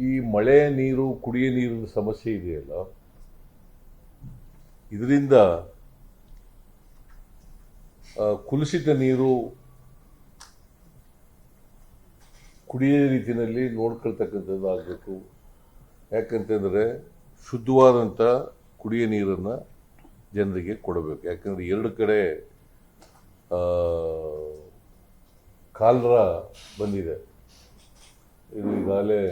ಈ ಮಳೆ ನೀರು, ಕುಡಿಯ ನೀರಿನ ಸಮಸ್ಯೆ ಇದೆಯಲ್ಲ? ಇದರಿಂದ ಕುಲುಷಿತ ನೀರು ಕುಡಿಯ ರೀತಿಯಲ್ಲಿ ನೋಡ್ಕೊಳ್ತಕ್ಕಂಥದ್ದು ಆಗಬೇಕು ಯಾಕಂತಂದರೆ ಶುದ್ಧವಾದಂಥ ಕುಡಿಯ ನೀರನ್ನು ಜನರಿಗೆ ಕೊಡಬೇಕು. ಯಾಕಂದರೆ ಎರಡು ಕಡೆ ಕಾಲ್ರ ಬಂದಿದೆ. ಇದು ಈಗಾಗಲೇ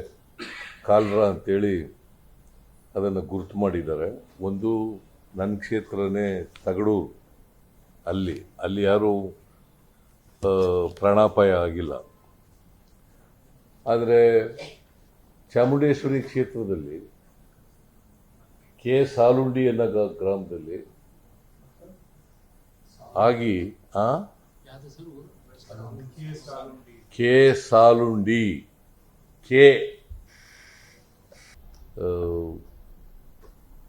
ಕಾಲ್ರ ಅಂತೇಳಿ ಅದನ್ನು ಗುರುತು ಮಾಡಿದ್ದಾರೆ. ಒಂದು ನನ್ನ ಕ್ಷೇತ್ರನೇ ತಗಡು ಅಲ್ಲಿ ಅಲ್ಲಿ ಯಾರೂ ಪ್ರಾಣಾಪಾಯ ಆಗಿಲ್ಲ. ಆದರೆ ಚಾಮುಂಡೇಶ್ವರಿ ಕ್ಷೇತ್ರದಲ್ಲಿ ಕೆ ಸಾಲುಂಡಿ ಅನ್ನೋ ಗ್ರಾಮದಲ್ಲಿ ಆಗಿ ಕೆ ಸಾಲುಂಡಿ. ಕೆ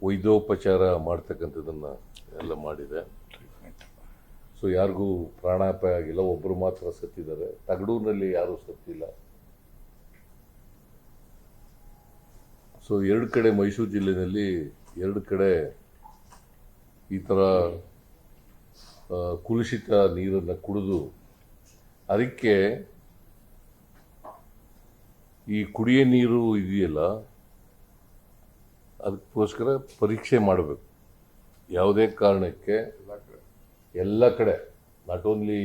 ವೈದ್ಯೋಪಚಾರ ಮಾಡ್ತಕ್ಕಂಥದ್ದನ್ನು ಎಲ್ಲ ಮಾಡಿದೆ. ಸೊ ಯಾರಿಗೂ ಪ್ರಾಣಾಪಾಯ ಆಗಿಲ್ಲ ಒಬ್ಬರು ಮಾತ್ರ ಸತ್ತಿದ್ದಾರೆ. ತಗಡೂರಿನಲ್ಲಿ ಯಾರೂ ಸತ್ತಿಲ್ಲ. ಸೊ ಎರಡು ಕಡೆ ಮೈಸೂರು ಜಿಲ್ಲೆಯಲ್ಲಿ ಎರಡು ಕಡೆ ಈ ಥರ ಕುಲುಷಿತ ನೀರನ್ನು ಕುಡಿದು ಅದಕ್ಕೆ ಈ ಕುಡಿಯ ನೀರು ಇದೆಯಲ್ಲ ಅದಕ್ಕೋಸ್ಕರ ಪರೀಕ್ಷೆ ಮಾಡಬೇಕು. ಯಾವುದೇ ಕಾರಣಕ್ಕೆ ಎಲ್ಲ ಕಡೆ ನಾಟ್ ಓನ್ಲಿ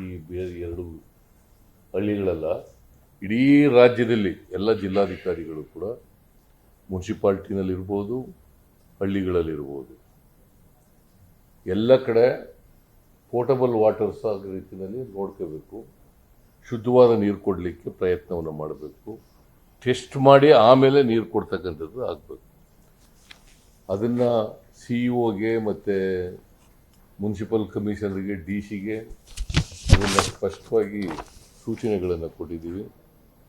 ಈ ಎರಡು ಹಳ್ಳಿಗಳಲ್ಲ, ಇಡೀ ರಾಜ್ಯದಲ್ಲಿ ಎಲ್ಲ ಜಿಲ್ಲಾಧಿಕಾರಿಗಳು ಕೂಡ ಮುನ್ಸಿಪಾಲ್ಟಿನಲ್ಲಿರ್ಬೋದು, ಹಳ್ಳಿಗಳಲ್ಲಿರ್ಬೋದು. ಎಲ್ಲ ಕಡೆ ಪೋರ್ಟಬಲ್ ವಾಟರ್ಸ್ ಆಗೋ ರೀತಿಯಲ್ಲಿ ನೋಡ್ಕೋಬೇಕು. ಶುದ್ಧವಾದ ನೀರು ಕೊಡಲಿಕ್ಕೆ ಪ್ರಯತ್ನವನ್ನು ಮಾಡಬೇಕು. ಟೆಸ್ಟ್ ಮಾಡಿ ಆಮೇಲೆ ನೀರು ಕೊಡ್ತಕ್ಕಂಥದ್ದು ಆಗಬೇಕು. ಅದನ್ನು ಸಿ ಇ ಒಗೆ ಮತ್ತು ಮುನ್ಸಿಪಲ್ ಕಮಿಷನರ್ಗೆ ಡಿ ಸಿಗೆ ಅದನ್ನು ಸ್ಪಷ್ಟವಾಗಿ ಸೂಚನೆಗಳನ್ನು ಕೊಟ್ಟಿದ್ದೀವಿ.